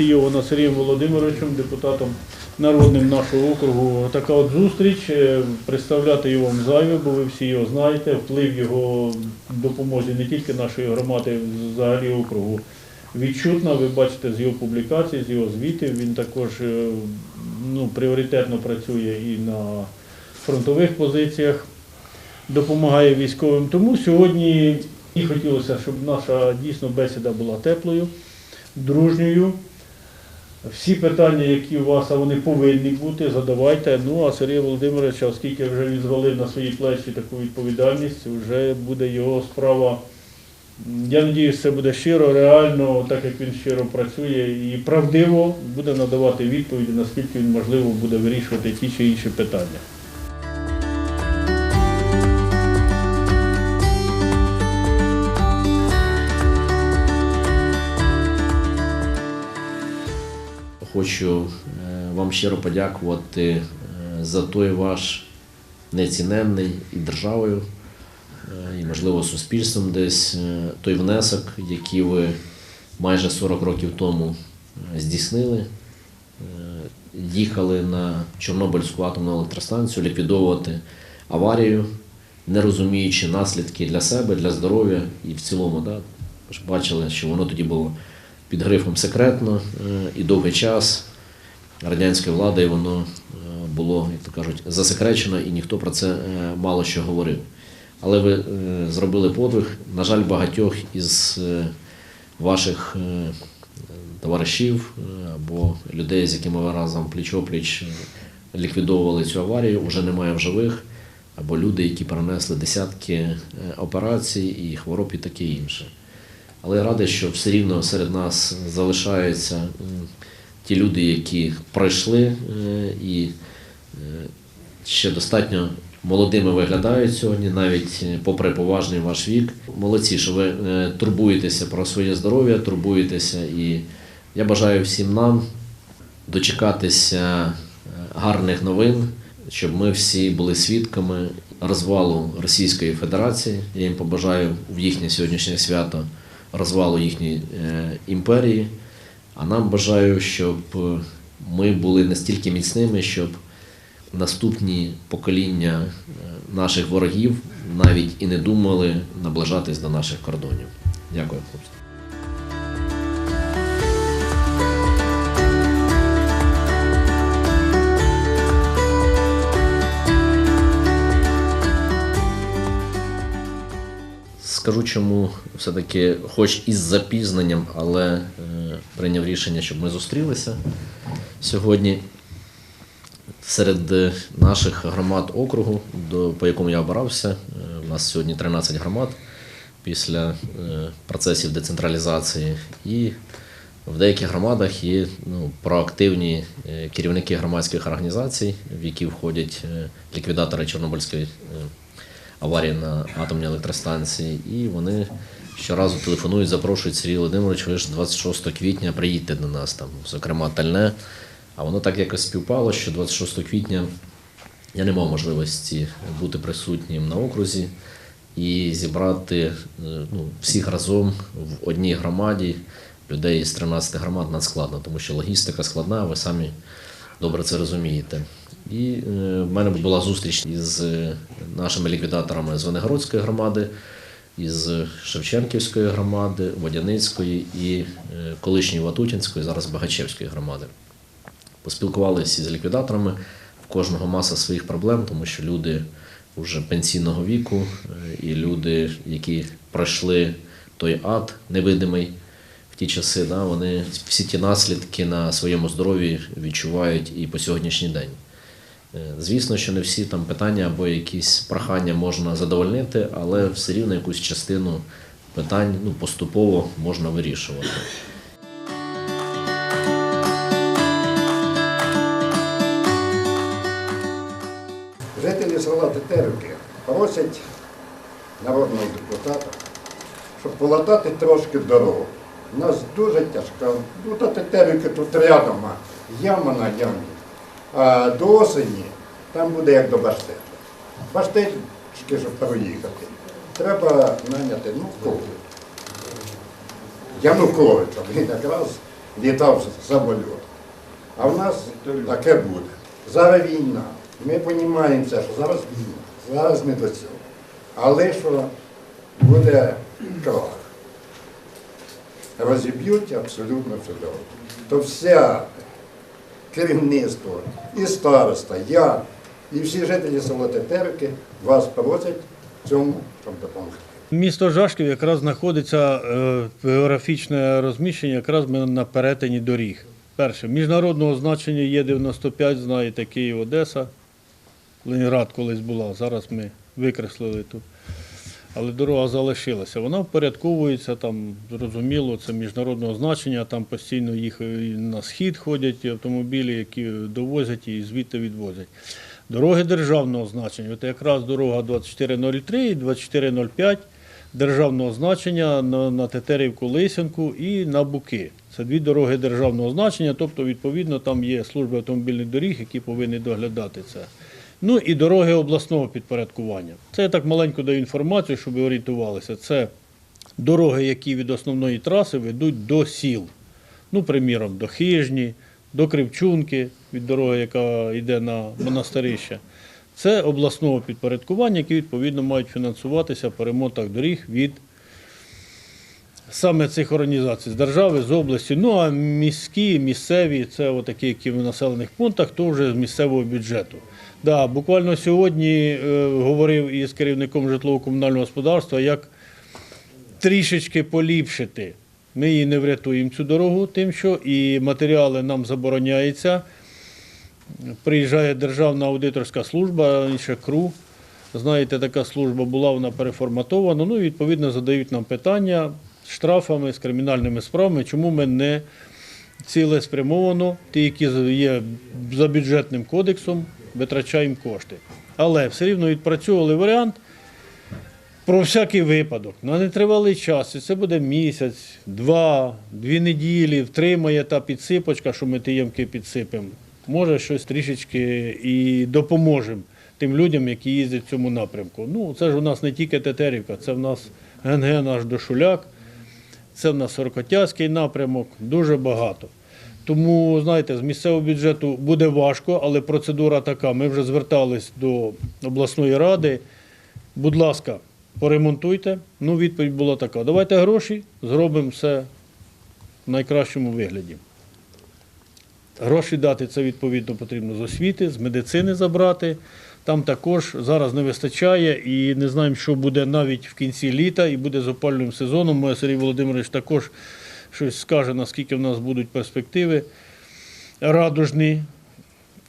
ініційована Сергієм Володимировичем, депутатом народним нашого округу. Така от зустріч. Е, Представляти його вам зайве, бо ви всі його знаєте. Вплив його допомозі не тільки нашої громади, взагалі округу відчутна. Ви бачите з його публікацій, з його звітів. Він також е, ну, пріоритетно працює і на фронтових позиціях, допомагає військовим. Тому сьогодні і хотілося, щоб наша дійсно бесіда була теплою, дружньою. Всі питання, які у вас, а вони повинні бути, задавайте. Ну а Сергій Володимирович, оскільки вже він звалив на свої плечі таку відповідальність, вже буде його справа. Я сподіваюся, це буде щиро, реально, так як він щиро працює і правдиво буде надавати відповіді, наскільки він можливо буде вирішувати ті чи інші питання. Хочу е, вам щиро подякувати е, за той ваш неціненний і державою, е, і, можливо, суспільством десь той внесок, який ви майже 40 років тому здійснили. Їхали на Чорнобильську атомну електростанцію ліквідовувати аварію, не розуміючи наслідки для себе, для здоров'я і в цілому. Да, бачили, що воно тоді було під грифом секретно е, і довгий час радянської влади воно е, було, як то кажуть, засекречено, і ніхто про це е, мало що говорив. Але ви зробили подвиг. На жаль, багатьох із ваших товаришів або людей, з якими ви разом пліч-опліч ліквідовували цю аварію, вже немає в живих, або люди, які перенесли десятки операцій і хвороб і таке інше. Але радий, що все рівно серед нас залишаються ті люди, які пройшли е, і е, ще достатньо молодими виглядають сьогодні, навіть е, попри поважний ваш вік. Молодці, що ви турбуєтеся про своє здоров'я, турбуєтеся. І я бажаю всім нам дочекатися гарних новин, щоб ми всі були свідками розвалу Російської Федерації. Я їм побажаю в їхнє сьогоднішнє свято розвалу їхньої е, імперії. А нам бажаю, щоб е, ми були настільки міцними, щоб наступні покоління е, наших ворогів навіть і не думали наближатись до наших кордонів. Дякую, хлопці. Скажу, чому все-таки, хоч із запізненням, але е, прийняв рішення, щоб ми зустрілися сьогодні. Серед е, наших громад округу, по якому я обирався, е, у нас сьогодні 13 громад після е, процесів децентралізації. І в деяких громадах є ну, проактивні е, керівники громадських організацій, в які входять е, ліквідатори Чорнобильської е, аварії на атомній електростанції, і вони щоразу телефонують, запрошують Сергій Володимирович, ви ж 26 квітня приїдьте до нас, там, зокрема Тальне. А воно так якось співпало, що 26 квітня я не мав можливості бути присутнім на окрузі і зібрати е, ну, всіх разом в одній громаді людей з 13 громад надскладно, тому що логістика складна, ви самі добре це розумієте. І е, в мене була зустріч із е, нашими ліквідаторами з Венегородської громади, із Шевченківської громади, Водяницької і е, колишньої Ватутінської, зараз Багачевської громади. Поспілкувалися із ліквідаторами. В кожного маса своїх проблем, тому що люди вже пенсійного віку і люди, які пройшли той ад невидимий в ті часи, да, вони всі ті наслідки на своєму здоров'ї відчувають і по сьогоднішній день. Е, Звісно, що не всі там питання або якісь прохання можна задовольнити, але все рівно якусь частину питань ну, поступово можна вирішувати. Жителі села Тетерівки просять народного депутата, щоб полатати трошки дорогу. У нас дуже тяжка. Ну, та Тетерівки тут рядом, яма на ямі. А до осені там буде як до Баштета. Баштетки, щоб проїхати, треба наняти ну, кого. Януковича, він якраз літав самоліт. А в нас таке буде. Зараз війна. Ми розуміємо, що зараз війна, зараз не до цього. Але що буде крах. Розіб'ють абсолютно все. То вся керівництво, і староста, я, і всі жителі села Тетерівки вас просять цьому, щоб допомогти. Місто Жашків якраз знаходиться е, географічне розміщення якраз на перетині доріг. Перше, міжнародного значення є 95, знаєте, Київ, Одеса. Ленінград колись була, зараз ми викреслили тут. Але дорога залишилася. Вона впорядковується там, зрозуміло, це міжнародного значення, там постійно їх на схід ходять автомобілі, які довозять і звідти відвозять. Дороги державного значення. От якраз дорога 2403 і 2405 державного значення на, на Тетерівку Лисянку і на Буки. Це дві дороги державного значення, тобто, відповідно, там є служби автомобільних доріг, які повинні доглядати це. Ну і дороги обласного підпорядкування. Це я так маленько даю інформацію, щоб ви орієнтувалися. Це дороги, які від основної траси ведуть до сіл. Ну, приміром, до Хижні, до Кривчунки, від дороги, яка йде на монастирище. Це обласного підпорядкування, які відповідно мають фінансуватися по ремонтах доріг від саме цих організацій з держави, з області. Ну а міські, місцеві, це отакі, які в населених пунктах, то вже з місцевого бюджету. Да, буквально сьогодні е, говорив із керівником житлово-комунального господарства, як трішечки поліпшити. Ми її не врятуємо цю дорогу, тим, що і матеріали нам забороняються. Приїжджає Державна аудиторська служба, інше КРУ. Знаєте, така служба була, вона переформатована. Ну, і, відповідно, задають нам питання з штрафами, з кримінальними справами, чому ми не цілеспрямовано, ті, які є за бюджетним кодексом, витрачаємо кошти. Але все рівно відпрацьовували варіант про всякий випадок. На нетривалий час, і це буде місяць, два, дві неділі, втримає та підсипочка, що ми ті ямки підсипемо. Може, щось трішечки і допоможемо тим людям, які їздять в цьому напрямку. Ну, це ж у нас не тільки Тетерівка, це в нас ГНГ наш Дошуляк, це в нас Сорокотязький напрямок, дуже багато. Тому, знаєте, з місцевого бюджету буде важко, але процедура така. Ми вже звертались до обласної ради. Будь ласка, поремонтуйте. Ну, відповідь була така: давайте гроші, зробимо все в найкращому вигляді. Гроші дати це відповідно потрібно з освіти, з медицини забрати. Там також зараз не вистачає і не знаємо, що буде навіть в кінці літа і буде з опальним сезоном. Моє Сергій Володимирович також щось скаже, наскільки в нас будуть перспективи радужні.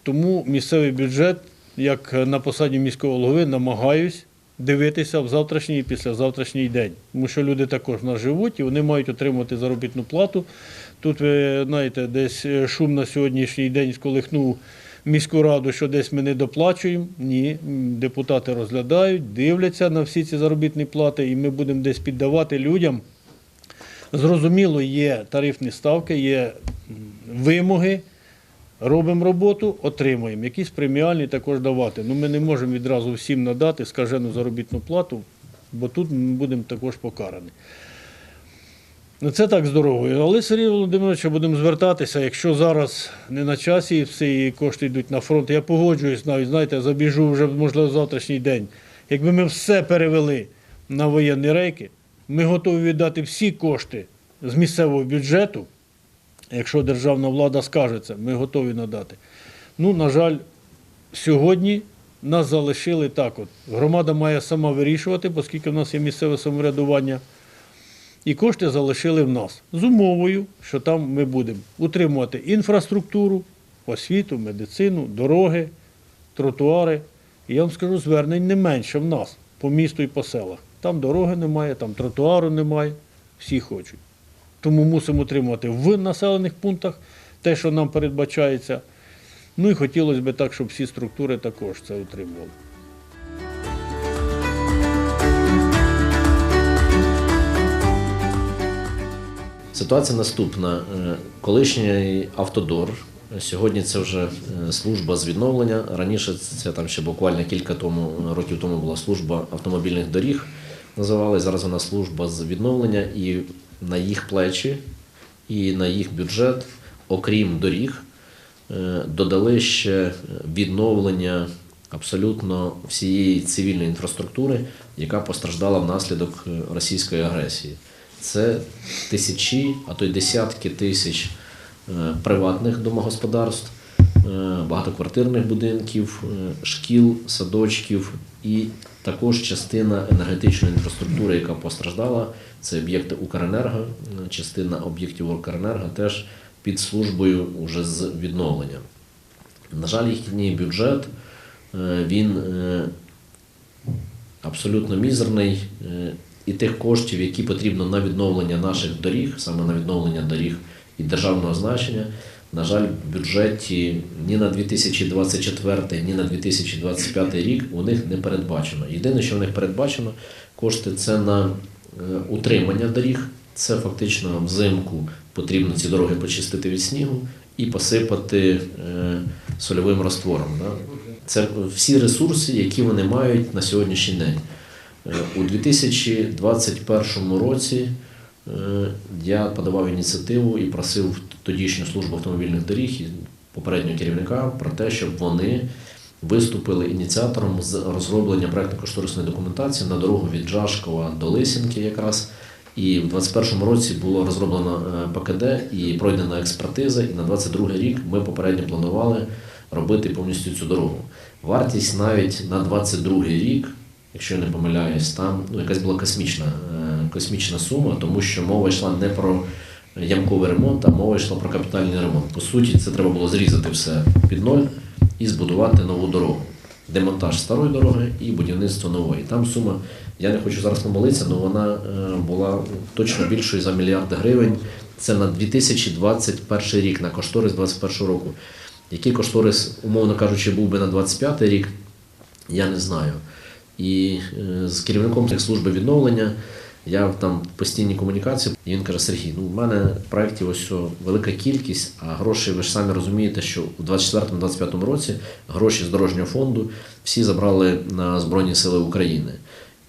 Тому місцевий бюджет, як на посаді міського голови, намагаюсь дивитися в завтрашній і післязавтрашній день. Тому що люди також в нас живуть і вони мають отримувати заробітну плату. Тут, ви знаєте, десь е, шум на сьогоднішній день сколихнув міську раду, що десь ми не доплачуємо. Ні, депутати розглядають, дивляться на всі ці заробітні плати, і ми будемо десь піддавати людям. Зрозуміло, є тарифні ставки, є вимоги. Робимо роботу, отримуємо. Якісь преміальні також давати. Ну, ми не можемо відразу всім надати скажену заробітну плату, бо тут ми будемо також покарані. Ну, це так з дорогою. Але Сергій Володимирович, будемо звертатися, якщо зараз не на часі всі кошти йдуть на фронт, я погоджуюсь навіть, знаєте, забіжу вже, можливо, завтрашній день. Якби ми все перевели на воєнні рейки, ми готові віддати всі кошти з місцевого бюджету, якщо державна влада скаже це, ми готові надати. Ну, на жаль, сьогодні нас залишили так. От. Громада має сама вирішувати, оскільки в нас є місцеве самоврядування. І кошти залишили в нас з умовою, що там ми будемо утримувати інфраструктуру, освіту, медицину, дороги, тротуари. І я вам скажу, звернень не менше в нас по місту і по селах. Там дороги немає, там тротуару немає, всі хочуть. Тому мусимо утримувати в населених пунктах те, що нам передбачається. Ну і хотілося б так, щоб всі структури також це утримували. Ситуація наступна. Е, Колишній автодор. Сьогодні це вже е, служба з відновлення. Раніше це там ще буквально кілька тому, років тому була служба автомобільних доріг. Називалась зараз вона служба з відновлення, і на їх плечі і на їх бюджет, окрім доріг, е, додали ще відновлення абсолютно всієї цивільної інфраструктури, яка постраждала внаслідок е, російської агресії. Це тисячі, а то й десятки тисяч е, приватних домогосподарств, багатоквартирних будинків, шкіл, садочків і також частина енергетичної інфраструктури, яка постраждала. Це об'єкти Укренерго, частина об'єктів Укренерго теж під службою уже з відновлення. На жаль, їхній бюджет е, він е, абсолютно мізерний. е, І тих коштів, які потрібно на відновлення наших доріг, саме на відновлення доріг і державного значення, на жаль, в бюджеті ні на 2024, ні на 2025 рік у них не передбачено. Єдине, що в них передбачено, кошти це на е, утримання доріг. Це фактично взимку потрібно ці дороги почистити від снігу і посипати е, сольовим раствором. Це всі ресурси, які вони мають на сьогоднішній день. Е, У 2021 році я подавав ініціативу і просив тодішню службу автомобільних доріг і попереднього керівника про те, щоб вони виступили ініціатором з розроблення проектно-кошторисної документації на дорогу від Жашкова до Лисінки якраз. І в 2021 році було розроблено е, ПКД і пройдена експертиза. І на 2022 рік ми попередньо планували робити повністю цю дорогу. Вартість навіть на 2022 рік, якщо я не помиляюсь, там ну, якась була космічна, е, космічна сума, тому що мова йшла не про ямковий ремонт, а мова йшла про капітальний ремонт. По суті, це треба було зрізати все під ноль і збудувати нову дорогу. Демонтаж старої дороги і будівництво нової. Там сума, я не хочу зараз помилитися, але вона е, була точно більшою за мільярд гривень. Це на 2021 рік, на кошторис 2021 року. Який кошторис, умовно кажучи, був би на 25 рік, я не знаю. І е, з керівником служби відновлення я там в постійній комунікації, і він каже: Сергій, ну в мене проєктів ось о, велика кількість, а гроші, ви ж самі розумієте, що у 24-25 році гроші з дорожнього фонду всі забрали на Збройні Сили України.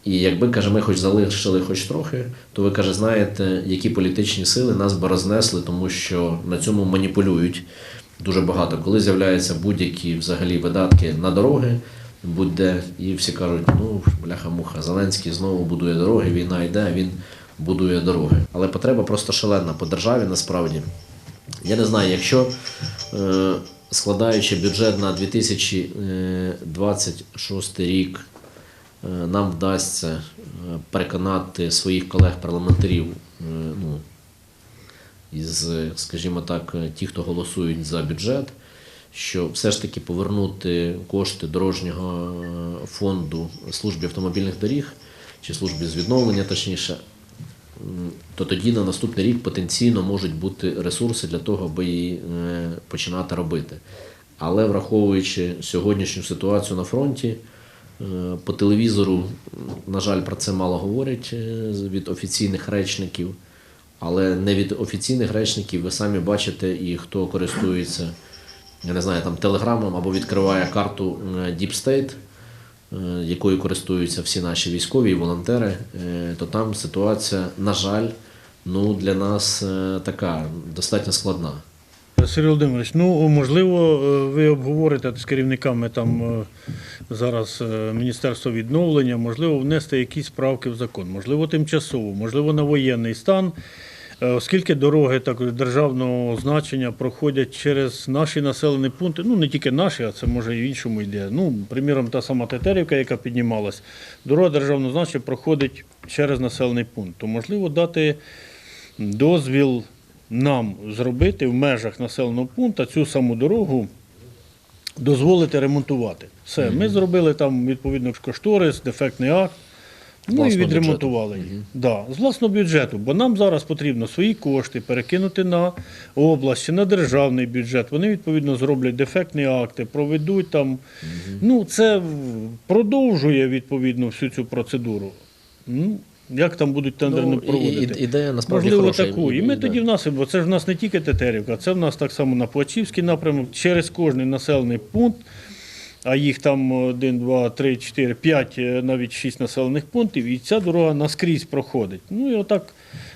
І якби каже, ми хоч залишили хоч трохи, то ви каже, знаєте, які політичні сили нас би рознесли, тому що на цьому маніпулюють дуже багато. Коли з'являються будь-які взагалі видатки на дороги, будь-де, і всі кажуть, ну бляха-муха, Зеленський знову будує дороги, війна йде, він будує дороги. Але потреба просто шалена по державі насправді. Я не знаю, якщо е, складаючи бюджет на 2026 рік, е, нам вдасться е, переконати своїх колег-парламентарів, е, ну, із, скажімо так, ті, хто голосують за бюджет, що все ж таки повернути кошти дорожнього е, фонду службі автомобільних доріг чи службі з відновлення, точніше, то тоді на наступний рік потенційно можуть бути ресурси для того, аби її е, починати робити. Але враховуючи сьогоднішню ситуацію на фронті, е, по телевізору, на жаль, про це мало говорять від офіційних речників. Але не від офіційних речників ви самі бачите, і хто користується, я не знаю, там телеграмом або відкриває карту е, Deep State, е, якою користуються всі наші військові і волонтери, е, то там ситуація, на жаль, ну, для нас така достатньо складна. Сергій Володимирович, ну можливо, ви обговорите з керівниками там зараз Міністерства відновлення, можливо, внести якісь правки в закон, можливо, тимчасово, можливо, на воєнний стан. Е, Оскільки дороги так державного значення проходять через наші населені пункти, ну не тільки наші, а це може і в іншому йде. Ну, приміром, та сама Тетерівка, яка піднімалась, дорога державного значення проходить через населений пункт. То можливо дати дозвіл нам зробити в межах населеного пункту цю саму дорогу дозволити ремонтувати. Все, ми зробили там відповідно кошторис, дефектний акт. Ну і відремонтували їх. Да, з власного бюджету, бо нам зараз потрібно свої кошти перекинути на область чи на державний бюджет. Вони відповідно зроблять дефектні акти, проведуть там. Ну, це продовжує відповідно всю цю процедуру. Ну, як там будуть тендерно Ну, проводити? і- ідея насправді Можливо, хороша. таку. І ми тоді в нас, бо це ж в нас не тільки Тетерівка, це в нас так само на Плачівський напрямок, через кожний населений пункт, а їх там 1, 2, 3, 4, 5, навіть 6 населених пунктів, і ця дорога наскрізь проходить. Ну і отак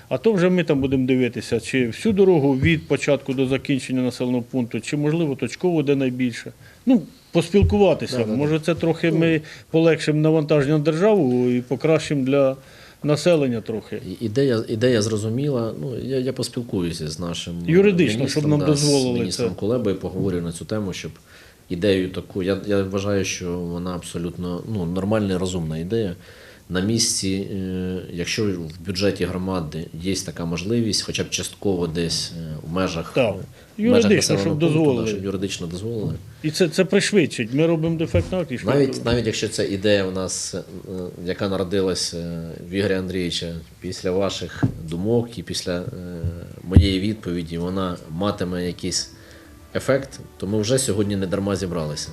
А то вже ми там будемо дивитися, чи всю дорогу від початку до закінчення населеного пункту, чи можливо точково де найбільше. Ну, поспілкуватися. Може, це трохи ми полегшимо навантаження на державу і покращимо для населення трохи. Ідея, ідея зрозуміла. Ну, я, я поспілкуюся з нашим Юридично, міністром, щоб нам да, дозволили з міністром це. Кулебою, поговорю на цю тему, щоб ідею таку. Я, я вважаю, що вона абсолютно ну, нормальна і розумна ідея. На місці, е, якщо в бюджеті громади є така можливість, хоча б частково десь е, в межах, Так. в межах Юридично, щоб пункту, дозволили. щоб юридично дозволили. І це, це пришвидшить. Ми робимо дефект акт. Навіть, навіть якщо ця ідея у нас, е, яка народилася е, в Ігоря Андрійовича після ваших думок і після е, моєї відповіді, вона матиме якийсь ефект, то ми вже сьогодні не дарма зібралися.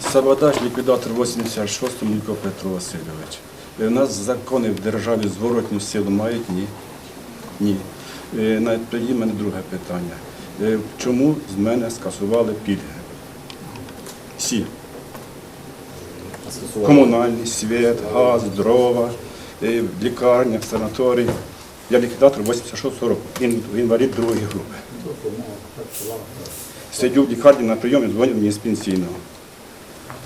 Саботаж, ліквідатор 86 Мілько Петро Васильович. Е, У нас закони в державі зворотню силу мають? Ні. Ні. Е, на- Тоді в мене друге питання. Е, Чому з мене скасували пільги? Всі. Комунальний, світ, газ, дрова, е, в лікарнях, санаторій. Я ліквідатор 86 року, інвалід другої групи. Сидю в лікарні на прийомі, дзвонять мені з пенсійного.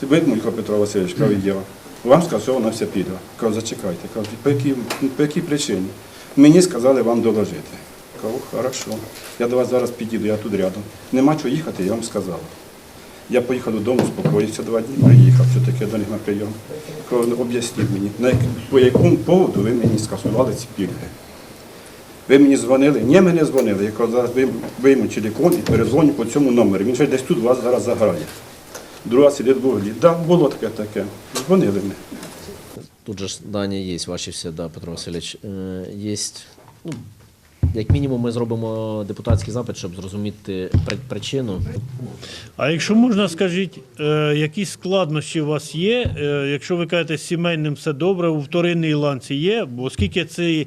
Ти Мулько Петро Васильович, кажу, є. Вам скасована вся пільга. Кажу, зачекайте. Кажу, по якій, по якій причині? Мені сказали вам доложити. Кажу, хорошо. Я до вас зараз підійду, я тут рядом. Нема чого їхати, я вам сказав. Я поїхав додому, спокоївся два дні, приїхав, все таки до них на прийом. «Ну, об'ясніть мені, на як- по якому поводу ви мені скасували ці пільги? Ви мені дзвонили? Ні, ми не дзвонили. Я кажу, зараз вийму- телефон і перезвоню по цьому номеру. Він вже десь тут вас зараз заграє. Друга сидить в углі. Да, було таке таке. Дзвонили ми. Тут же дані є, ваші всі, да, Петро Васильович. Е, є, ну, як мінімум, ми зробимо депутатський запит, щоб зрозуміти причину. А якщо можна, скажіть, е, якісь складнощі у вас є? Е, якщо ви кажете, з сімейним все добре, у вторинній ланці є, бо оскільки ці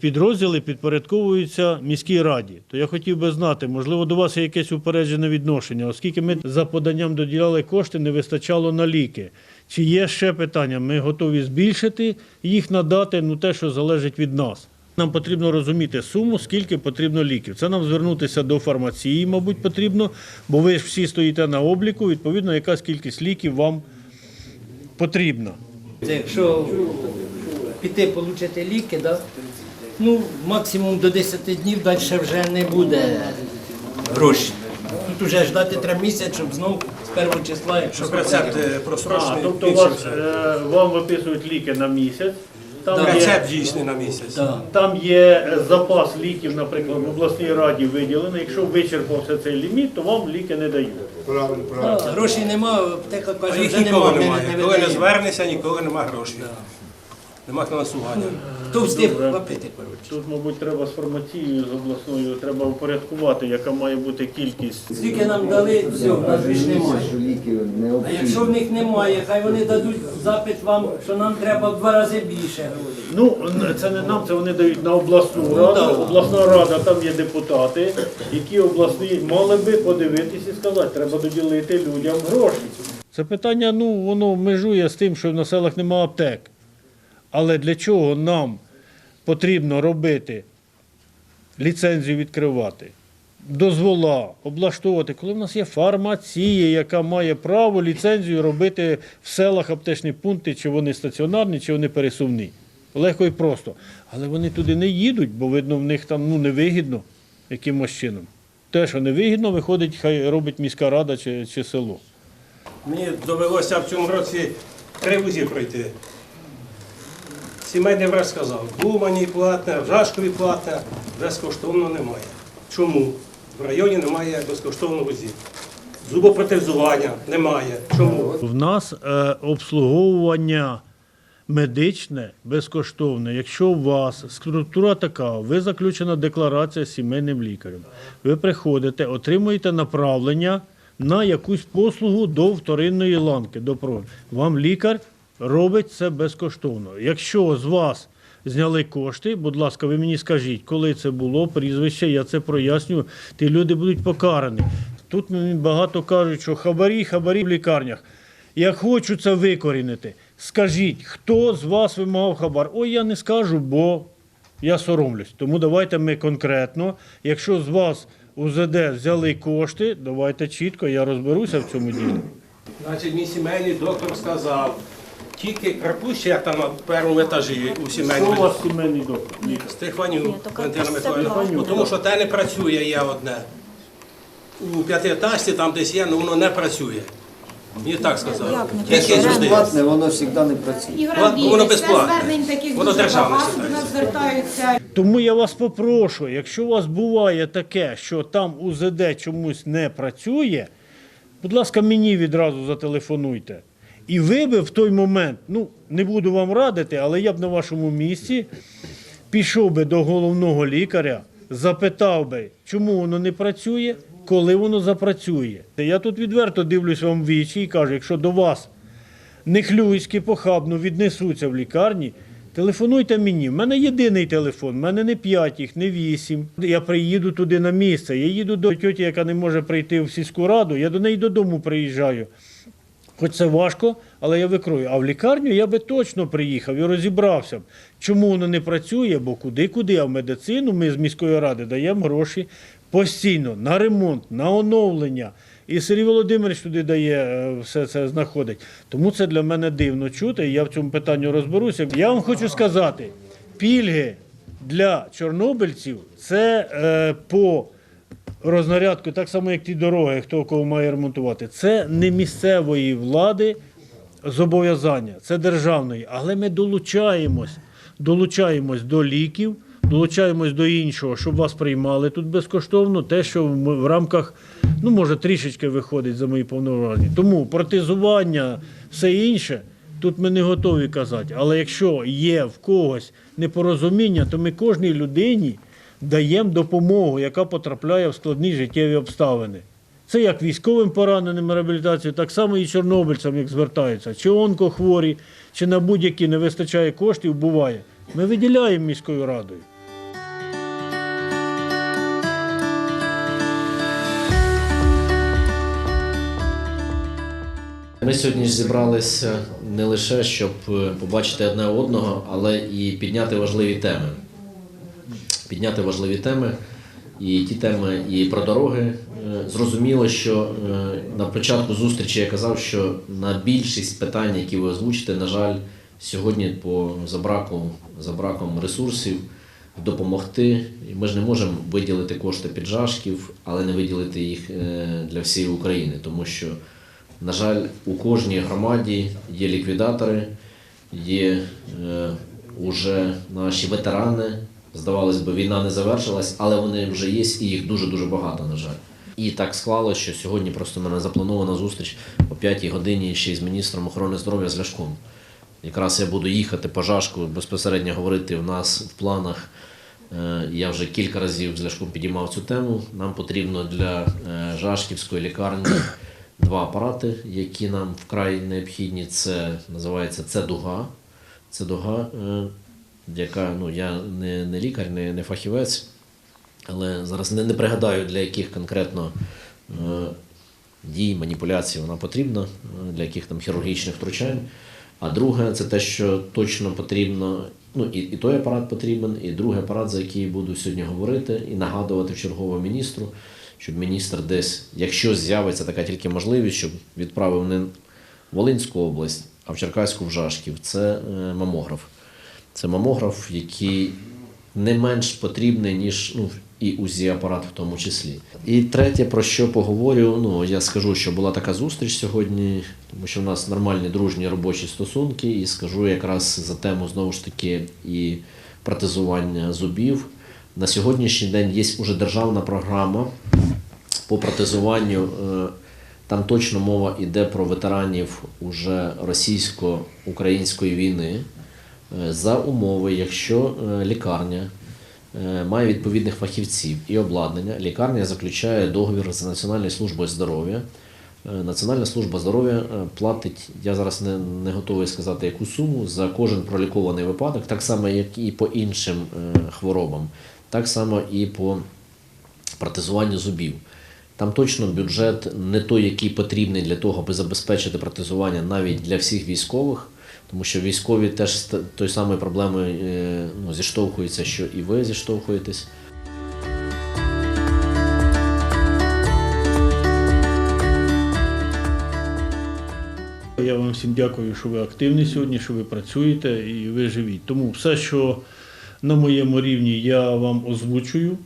підрозділи підпорядковуються міській раді, то я хотів би знати, можливо, до вас є якесь упереджене відношення, оскільки ми за поданням доділяли кошти, не вистачало на ліки. Чи є ще питання? Ми готові збільшити їх надати, ну те, що залежить від нас. Нам потрібно розуміти суму, скільки потрібно ліків. Це нам звернутися до фармації, мабуть, потрібно, бо ви ж всі стоїте на обліку, відповідно, якась кількість ліків вам потрібна. Якщо піти отримати ліки, да? ну максимум до 10 днів далі вже не буде грошей. Тут вже ждати треба місяць, щоб знов з першого числа, якщо Щоб рецепт просрочений. тобто вас, е, вам виписують ліки на місяць, там, є, Рецепт дійсний на місяць. Да. там є е, запас ліків, наприклад, в обласній раді виділений. Якщо вичерпався цей ліміт, то вам ліки не дають. Да, грошей немає, аптека каже, їх вже ніколи нема, немає. не, не Коли не видає. звернешся, ніколи немає грошей. Нема фінансування. Хто встиг платити, коротше. Тут, мабуть, треба з фармацією, з обласною, треба упорядкувати, яка має бути кількість. Скільки нам дали, все, в нас більш немає. А якщо в них немає, хай вони дадуть запит вам, що нам треба в два рази більше грошей. Ну, це не нам, це вони дають на обласну раду. Обласна рада, там є депутати, які обласні мали би подивитись і сказати, треба доділити людям гроші. Це питання, ну, воно межує з тим, що в населах немає аптек. Але для чого нам потрібно робити ліцензію відкривати, дозвола, облаштовувати, коли в нас є фармація, яка має право ліцензію робити в селах аптечні пункти, чи вони стаціонарні, чи вони пересувні. Легко і просто. Але вони туди не їдуть, бо видно, в них там ну, невигідно якимось чином. Те, що невигідно, виходить, хай робить міська рада чи, чи село. Мені довелося в цьому році три вузі пройти. Сімейний врач сказав, в Умані платне, в платне, безкоштовно немає. Чому? В районі немає безкоштовного вузі. Зубопротезування немає. Чому? В нас е, обслуговування медичне безкоштовне. Якщо у вас структура така, ви заключена декларація з сімейним лікарем. Ви приходите, отримуєте направлення на якусь послугу до вторинної ланки, до проводу. Вам лікар робить це безкоштовно. Якщо з вас зняли кошти. Будь ласка, ви мені скажіть, коли це було, прізвище, я це проясню. Ті люди будуть покарані. Тут мені багато кажуть, що хабарі, хабарі в лікарнях. Я хочу це викорінити. Скажіть, хто з вас вимагав хабар? Ой, я не скажу, бо я соромлюсь. Тому давайте ми конкретно, якщо з вас УЗД взяли кошти, давайте чітко, я розберуся в цьому ділі. Значить, мій сімейний доктор сказав, тільки припущення, як там на першому етажі у сімейному. сімейний доктор? Стефанюк Ні, то Валентина це Миколаївна. правильно. Ну, Тому що те не працює, є одне. У п'ятиетажці, там десь є, але воно не працює. Мені так сказали. Як не сюди. Безплатне, воно завжди не працює. Ігор Воно Андрійович, безплатне. звернень таких Воно дуже державне багато, до нас звертаються Тому я вас попрошу, якщо у вас буває таке, що там УЗД чомусь не працює, будь ласка, мені відразу зателефонуйте. І ви би в той момент, ну не буду вам радити, але я б на вашому місці пішов би до головного лікаря, запитав би, чому воно не працює, коли воно запрацює. Я тут відверто дивлюсь вам вічі і кажу, якщо до вас нехлюйськи похабно віднесуться в лікарні, телефонуйте мені. У мене єдиний телефон, в мене не п'ять їх, не вісім. Я приїду туди на місце. Я їду до тьоті, яка не може прийти в сільську раду, я до неї додому приїжджаю. Хоч це важко, але я викрою. А в лікарню я би точно приїхав і розібрався б, чому воно не працює, бо куди-куди, а в медицину ми з міської ради даємо гроші постійно на ремонт, на оновлення. І Сергій Володимирович туди дає е, все це знаходить. Тому це для мене дивно чути, і я в цьому питанні розберуся. Я вам хочу сказати, пільги для чорнобильців це е, по рознарядку, так само, як ті дороги, хто кого має ремонтувати. Це не місцевої влади зобов'язання, це державної. Але ми долучаємось, долучаємось до ліків, долучаємось до іншого, щоб вас приймали тут безкоштовно, те, що в рамках, ну, може, трішечки виходить за мої повноваження. Тому протезування, все інше. Тут ми не готові казати, але якщо є в когось непорозуміння, то ми кожній людині даємо допомогу, яка потрапляє в складні життєві обставини. Це як військовим пораненим реабілітацію, так само і чорнобильцям, як звертаються, чи онкохворі, чи на будь-які не вистачає коштів, буває. Ми виділяємо міською радою. Ми сьогодні ж зібралися не лише щоб е, побачити одне одного, але і підняти важливі теми. Підняти важливі теми. І ті теми і про дороги. Е, Зрозуміло, що е, на початку зустрічі я казав, що на більшість питань, які ви озвучите, на жаль, сьогодні по за браком, за браком ресурсів допомогти. Ми ж не можемо виділити кошти під жашків, але не виділити їх е, для всієї України, тому що на жаль, у кожній громаді є ліквідатори, є уже наші ветерани. Здавалось би, війна не завершилась, але вони вже є, і їх дуже-дуже багато, на жаль. І так склалося, що сьогодні просто в мене запланована зустріч о 5 годині ще з міністром охорони здоров'я з Ляшком. Якраз я буду їхати по жашку, безпосередньо говорити в нас в планах. Е, Я вже кілька разів з Ляшком підіймав цю тему. Нам потрібно для е, Жашківської лікарні два апарати, які нам вкрай необхідні. Це називається це дуга. Це дуга, е, яка ну я не, не лікар, не, не фахівець, але зараз не, не пригадаю, для яких конкретно е, дій, маніпуляцій вона потрібна, е, для яких там хірургічних втручань. А друге, це те, що точно потрібно. Ну і, і той апарат потрібен, і другий апарат, за який буду сьогодні говорити, і нагадувати черговому міністру, щоб міністр десь, якщо з'явиться така тільки можливість, щоб відправив не в Волинську область, а в Черкаську в Жашків, це е, мамограф. Це мамограф, який не менш потрібний, ніж ну, і УЗІ-апарат в тому числі. І третє, про що поговорю, ну я скажу, що була така зустріч сьогодні, тому що в нас нормальні дружні робочі стосунки, і скажу якраз за тему знову ж таки і протезування зубів. На сьогоднішній день є вже державна програма по протезуванню. е, Там точно мова йде про ветеранів уже російсько-української війни. Е, За умови, якщо е, лікарня е, має відповідних фахівців і обладнання, лікарня заключає договір з Національною службою здоров'я, Національна служба здоров'я платить, я зараз не, не готовий сказати яку суму за кожен пролікований випадок, так само, як і по іншим хворобам, так само і по протезуванню зубів. Там точно бюджет не той, який потрібний для того, аби забезпечити протезування навіть для всіх військових, тому що військові теж з тою самою проблемою е, ну, зіштовхуються, що і ви зіштовхуєтесь. Я вам всім дякую, що ви активні сьогодні, що ви працюєте і ви живі. Тому все, що на моєму рівні, я вам озвучую.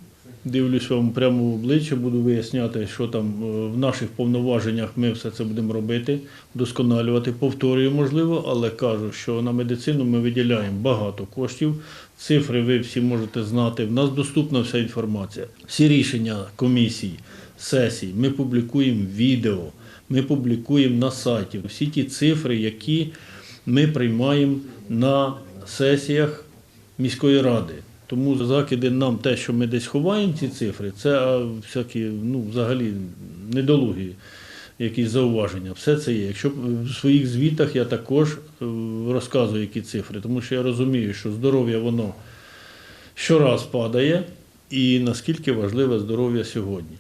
Дивлюсь вам прямо в обличчя, буду виясняти, що там е, в наших повноваженнях ми все це будемо робити, вдосконалювати, повторюю, можливо, але кажу, що на медицину ми виділяємо багато коштів. Цифри ви всі можете знати. В нас доступна вся інформація. Всі рішення комісій, сесій ми публікуємо відео, ми публікуємо на сайті. Всі ті цифри, які ми приймаємо на сесіях міської ради. Тому закиди нам те, що ми десь ховаємо ці цифри, це всякі, ну, взагалі недолугі якісь зауваження. Все це є. Якщо в своїх звітах я також е, розказую, які цифри, тому що я розумію, що здоров'я воно щораз падає, і наскільки важливе здоров'я сьогодні.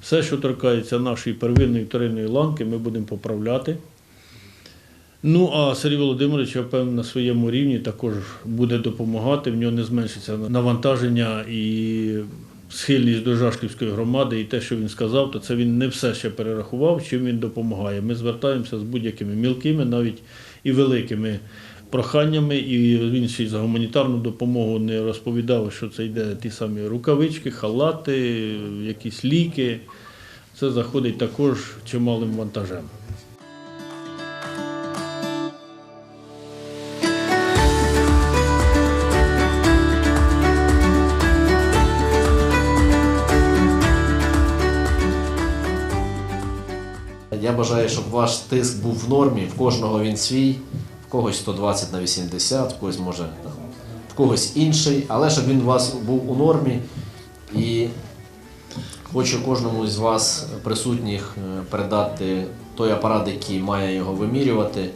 Все, що торкається нашої первинної вторинної ланки, ми будемо поправляти. Ну, а Сергій Володимирович, я впевнений, на своєму рівні також буде допомагати. В нього не зменшиться навантаження і схильність до Жашківської громади. І те, що він сказав, то це він не все ще перерахував, чим він допомагає. Ми звертаємося з будь-якими мілкими, навіть і великими проханнями. І він ще й за гуманітарну допомогу не розповідав, що це йде ті самі рукавички, халати, якісь ліки. Це заходить також чималим вантажем. Бажаю, щоб ваш тиск був в нормі, в кожного він свій, в когось 120 на 80, в когось може там, в когось інший, але щоб він у вас був у нормі. І хочу кожному з вас присутніх е, передати той апарат, який має його вимірювати.